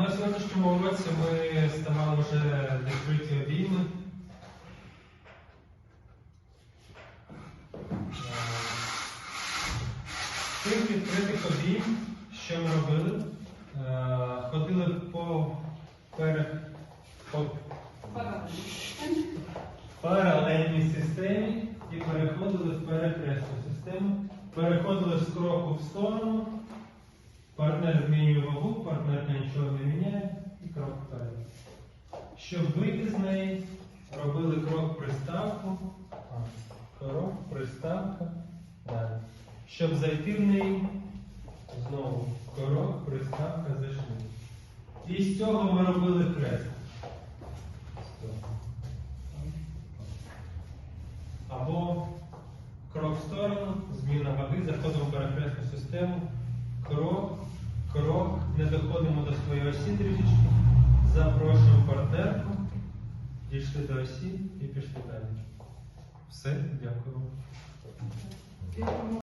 на сьогоднішньому уроці ми ставали вже відкриті обійми. З Цих відкритих обійм, що ми робили? Е, Ходили по пере- по паралельній системі і переходили в перехресну систему. Переходили з кроку в сторону. Партнер змінює Щоб вийти з неї, робили крок приставку, крок, приставка, далі. Щоб зайти в неї, знову крок, приставка, зайшли. І з цього ми робили хрест. Або крок в сторону, зміна ваги, заходимо в перехресну систему, крок, крок, не доходимо до своєї осі трішечки, запрошуємо дійшли до осі і пішли далі. Все, дякую.